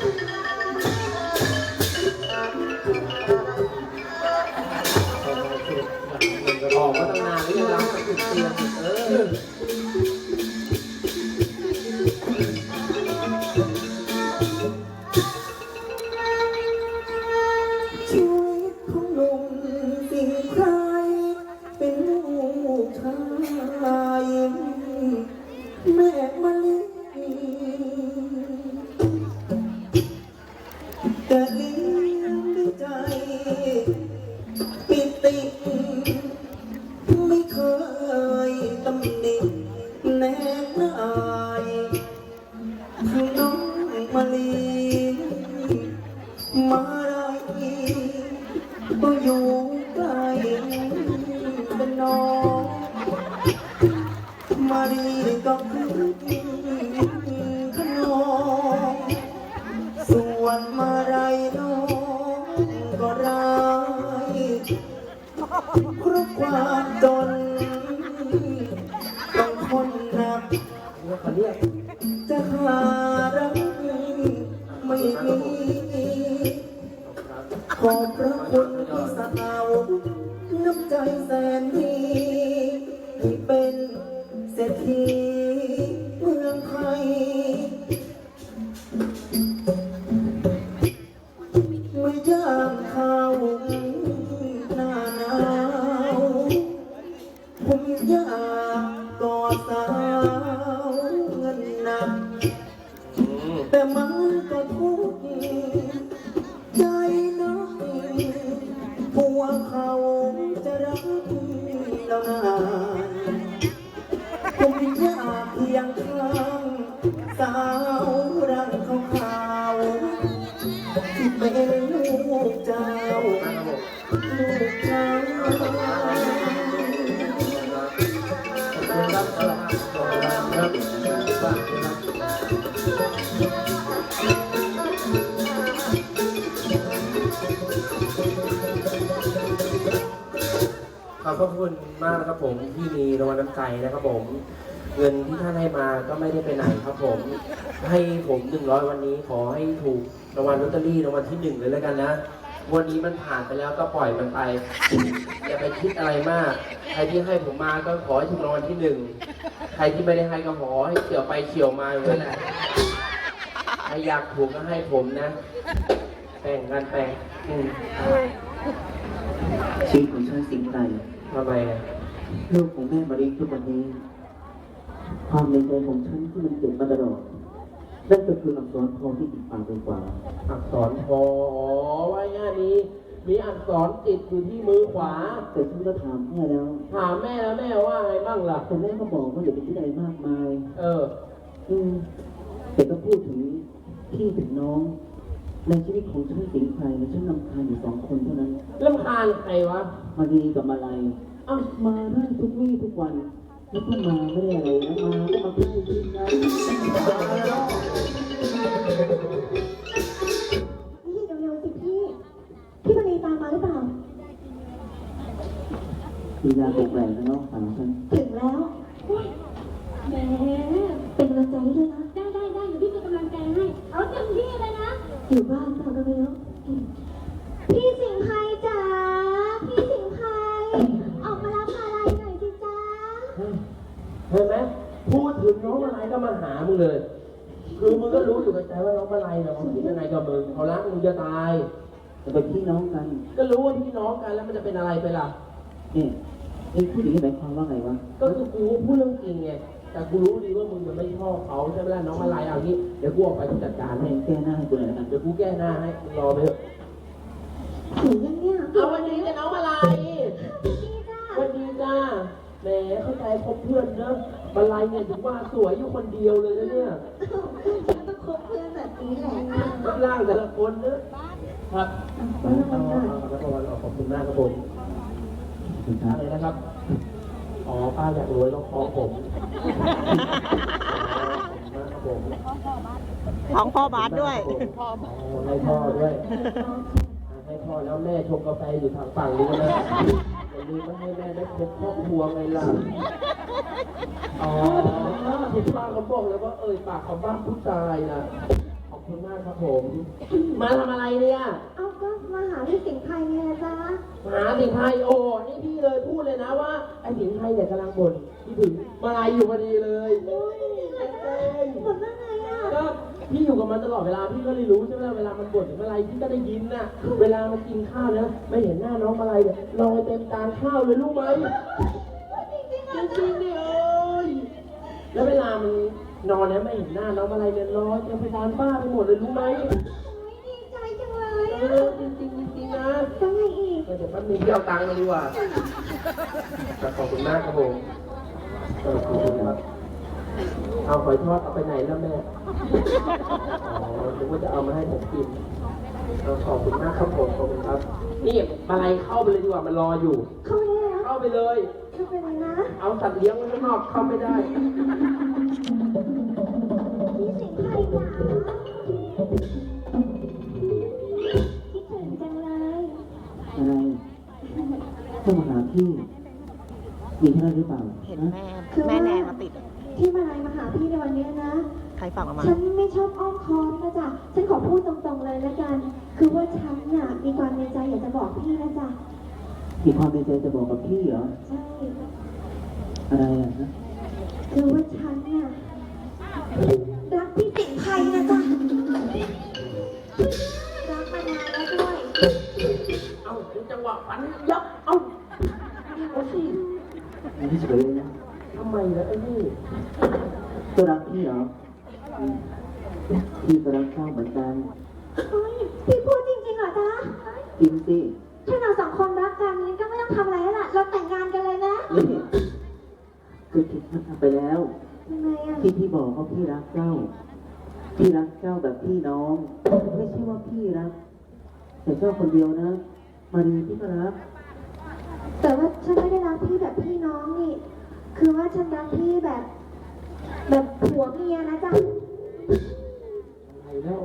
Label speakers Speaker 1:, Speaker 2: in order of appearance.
Speaker 1: Thank you. จะหารักไม่มีขอบพระคุณที่สาวน้ำใจแสนดีที่เป็นเศรษฐีเมืองไทยเมื่อยามเข้าหน้าหนาวผมอยากกอดสาว แต่มันก็ทุกข์ใจน้องพวเขาจะรักเรานานผมอยากเพียงข้างสาวรังขาขาวที่เป็นลูกเจ้าลูกเจ้า
Speaker 2: ขอบ พระคุณมากนะครับผมที่มีรางวัลน้ำใจนะครับผม เงินที่ท่านให้มาก็ไม่ได้ไปไหนครับผม ให้ผมหนึ่งร้อยวันนี้ขอให้ถูกรางวัลลอตเตอรี่รางวัลที่หนึ่งเลยแล้วกันนะวันนี้มันผ่านไปแล้วก็ปล่อยมันไปอย่าไปคิดอะไรมาก ใครที่ให้ผมมาก็ขอให้ถูกรางวัลที่หนึ่งใครที่ไม่ได้ให้ก็ขอให้เขี่ยวไปเขี่ยวมาอย่างนั้นแหละใครอยากถูกก็ให้ผมนะแบ่งกันแบ่งอืม
Speaker 1: ชีวิตของฉันสิ่งใด
Speaker 2: ทำไมอะ
Speaker 1: ลูกของแม่มารีทุกวันนี้ ความในใจของฉันที่มันเก็บมาตลอดนั่นก็คืออักษรทองที่ติดปากเป็นกว่า
Speaker 2: อักษรพออ๋อว่าง่ายนี้ มีอักษรติดอยู่ที่มือขวา
Speaker 1: แต่ฉันก็ถามแม่แล้ว
Speaker 2: ถามแม่แล้วแม่ว่าไงบ้างล่ะ
Speaker 1: แต่แม่ก็บอกว่าอย่าไปคิดอะไรมากมาย
Speaker 2: เออ
Speaker 1: อืมแต่ก็พูดถึงพี่ถึงน้อง ในชีวิตของฉันสิงห์ไพรเนี่ยฉันนำคาญอยู่สองคนเท่านั้น
Speaker 2: ลำคาญใครวะ
Speaker 1: มาดีกับมาลัย
Speaker 2: เอ้า
Speaker 1: มาได้ทุกวี่ทุกวันแล้วก็มาไม่ได้อะไรนะมาก็มาพูดคุยกัน
Speaker 3: พี่เร็วๆสิพี่ พี่มณีตามมาหรือเปล่า
Speaker 1: มียาตกแหล่งนะน้องสาวฉัน
Speaker 3: ถึงแล้วอุ๊ยแหมเป็นกำลังใจให้ด้วยนะ
Speaker 4: ได้ได้ได้เดี๋ยวพี่เป็นกำลังใจให้ เอาเต็มที่เลยนะ
Speaker 3: อยู่บ้านทำกันไปแล้วพี่สิงห์ไพรจ๋า พี่สิงห์ไพรออกมารับอะไรหน่อยสิจ๊ะ
Speaker 2: เห็นไหมพูดถึงน้องอะไรก็ มาหามึงเลย คือมึงก็รู้อยู่กับใจว่าน้องอะไรเนี่ยเขาคิดยังไงกับมึงเขารักมึงจะตาย
Speaker 1: แต่เป็นพี่น้องกัน
Speaker 2: ก็รู้ว่าพี่น้องกันแล้วมันจะเป็นอะไรไปล่ะ
Speaker 1: นี่เอ็งพูดอย่างนี้หมายความว่าไงวะ
Speaker 2: ก็คือกูพูดเรื่องจริงไง แต่กูรู้ดีว่ามึงมันไม่ชอบเขาใช่ไหมล่ะน้องอะไรเอางี้ เดี๋ยวกูออกไปจัดการให้
Speaker 1: ให้ แก้หน้าให้กูหน่อยแล้วกัน
Speaker 2: เดี๋ยวกูแก้หน้าให้มึงรอไปเถอะ
Speaker 3: ถึงยังเนี่ย
Speaker 2: เอาวันนี้จะน้องอะไร
Speaker 3: พี่จ้า
Speaker 2: วันดีจ้าแหมเข้าใจคบเพื่อนเนอะ บันไลเนี่ยถึงว่าสวยอยู่คนเดียวเลยนะเนี่ย
Speaker 3: ฉันต้องคบเพื่อนแบบนี้แหละ
Speaker 2: รูปร่างแต่ละคนเนอะครับเอาเอาเอาเอาเอาขอบคุณมากครับผม
Speaker 1: คุณครับ
Speaker 2: อะไรนะครับ อ๋อ ป้าอยากรวยต้องคอผมขอบคุณมากครับผม
Speaker 5: ของพ่อบาสด้วย
Speaker 2: อ๋อให้พ่อด้วย ให้พ่อแล้วแม่ชงกาแฟอยู่ทางฝั่งนี้นะอย่า ลืมไม่ให้แม่ได้พบครอบครัวไงล่ะ อ๋อที่ป้าเขาบอกเลยว่าเอ่ยปากของบ้านผู้ชายนะขอบคุณมากครับผม มาทำอะไรเนี่ย
Speaker 3: เอาก็มาหาพี่สิงห์ไพรไงจ๊ะ
Speaker 2: หาสิงห์ไทยโอ้นี่พี่เลยพูดเลยนะว่าไอ้สิงห์ไทยเนี่ยกำลังบ่นพี่ถึงมาลายอยู่พอดีเลย
Speaker 3: โอ้ยหมด
Speaker 2: มันตลอดเวลาพี่ก็เลยรู้ใช่ไหมเวลามันบ่นอะไรพี่ก็ได้ยินน่ะ เวลามันกินข้าวนะไม่เห็นหน้าน้องอะไรเลยลอยเต็มจานข้าวเลยรู้ไหมจริงจริงเลยเอ้ยแล้วเวลามันนอนเนี้ยไม่เห็นหน้าน้องอะไรเนี่ยลอยเต็มไปจานบ้าไปหมดเลยรู้ไหม
Speaker 3: จริงจริงจริง
Speaker 2: นะ
Speaker 3: ต้องให้อีกเดี๋ยวแป๊บ
Speaker 2: นึงพี่เอาตังค์มาดีกว่าขอบคุณมากครับผมขอบคุณครับ เอาหอยทอดเอาไปไหนแล้วแม่ อ๋อนึกว่าจะเอามาให้ผมกินเออขอบคุณมากครับผมขอบคุณครับ นี่อะไรเข้าไปเลยดีกว่ามันรออยู่
Speaker 3: เข้าไปเลยนะ
Speaker 2: เข้าไปเลย
Speaker 3: เข้าไปเลยนะ
Speaker 2: เอาสัตว์เลี้ยงไว้ข้างนอกเข้าไม่ได้
Speaker 3: พี่สิงห์ไทยจ๋าคิดถึงจังเลย
Speaker 6: อะไรต้องมาหาพี่มีเท่านั้นหรือเปล่า
Speaker 5: เห็น
Speaker 6: ฮะ
Speaker 5: แม่
Speaker 3: คือ
Speaker 5: แม่
Speaker 3: ว่า
Speaker 5: แนงมาติด อะ
Speaker 3: ที่มาลายมาหาพี่ในวันนี้นะ
Speaker 5: ใครฝากออกมา
Speaker 3: ฉันไม่ชอบอ้อมค้อมนะจ๊ะ ฉันขอพูดตรงๆเลยละกัน คือว่าฉันน่ะมีความในใจอยากจะบอกพี่นะจ๊ะ
Speaker 6: มีความในใจจะบอกกับพี่เหรอ
Speaker 3: ใช่
Speaker 6: อะไรอะฮะ
Speaker 3: คือว่าฉันน่ะรักพี่สิงห์ไทยนะจ๊ะ รักมานานแล้วด้วย
Speaker 2: เอาถึงจังหวะฝันยับ เอาเอาสิ
Speaker 6: มันไม่เฉยเลยนะ
Speaker 2: ทำไมล่ะไอ้นี่
Speaker 6: ตัวรักพี่เหรออืมพี่ก็รักเจ้าเหมือนกัน
Speaker 3: เฮ้ยพี่พูดจริงๆเหรอจ๊ะ
Speaker 6: จริงสิ
Speaker 3: ถ้าเราสองคนรักกันงั้นก็ไม่ต้องทำอะไรแล้วล่ะ เราแต่งงานกันเลยนะ
Speaker 6: นี่คือผิดมันทำไปแล้ว
Speaker 3: ทำไมอะ
Speaker 6: ที่พี่บอกว่าพี่รักเจ้า พี่รักเจ้าแบบพี่น้อง ไม่ใช่ว่าพี่รัก แต่เจ้าคนเดียวนะมารีพี่ก็รัก
Speaker 3: แต่ว่าฉันไม่ได้รักพี่แบบพี่น้องนี่ คือว่าฉันรักพี่แบบ แบบผัวเมียนะจ๊ะ ไปแล้ว